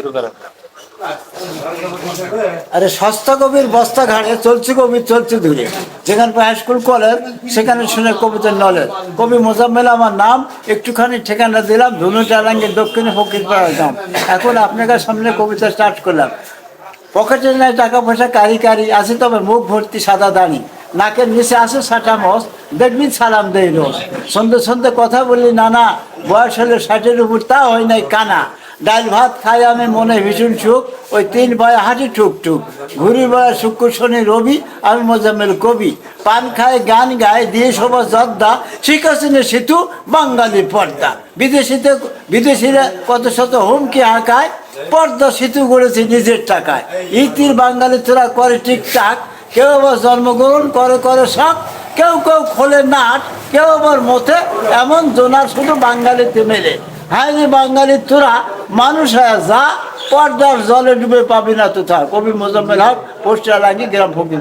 শুরু করেন। আরে সস্তা কবির বস্তা ঘাড়ে চলছে কবি, চলছে দূরে যেখানে হাই স্কুল কলেজ সেখানে শুনে কবিতার নলেজ কবি মোজাম্মেল আমার নাম, একটুখানি ঠিকানা দিলাম ধনু চালাঙ্গে দক্ষিণে ফকির পাড়ার গ্রাম এখন আপনার সামনে কবিতা স্টার্ট করলাম। পকেটে নাই টাকা পয়সা, কারি কারি, আছে তবে মুখ ভর্তি সাদা দানি নাকের নিচে আছে সাটা মস দেখবি সালাম দেই রোজ। সন্ধে সন্ধে কথা বললি, নানা, বয়স হলে ষাটের উপর তা হয় নাই কানা। ডাল ভাত খাই আমি, মনে ভীষণ সুখ। ওই তিন বয় হাঁটি টুক ঘুরি বয় শুক্র, শনি, রবি, আমি মোজাম্মেল কবি। পান খায় গান গায় দিয়ে সবার জর্দা। শিখাচিনে সেতু বাঙালি পর্দা। বিদেশিতে বিদেশিরা কত শত হুমকি হাঁকায়। পর্দা সেতু গড়েছে নিজের টাকায়। ইতির বাঙালি তোরা করে ঠিকঠাক কেউ আবার জন্মগ্রহণ করে করে সব কেউ কেউ খোলে নাট। কেউ আবার মতে এমন জোনার শুধু বাঙালিতে মেলে। হ্যাঁ বাঙালি, তোরা মানুষ হয়ে যা, পর্দার জলে ডুবে পাবি না তো থাক। কবি মোজাম্মেল হক, পোস্টার লাগিয়ে গ্রাম ফকির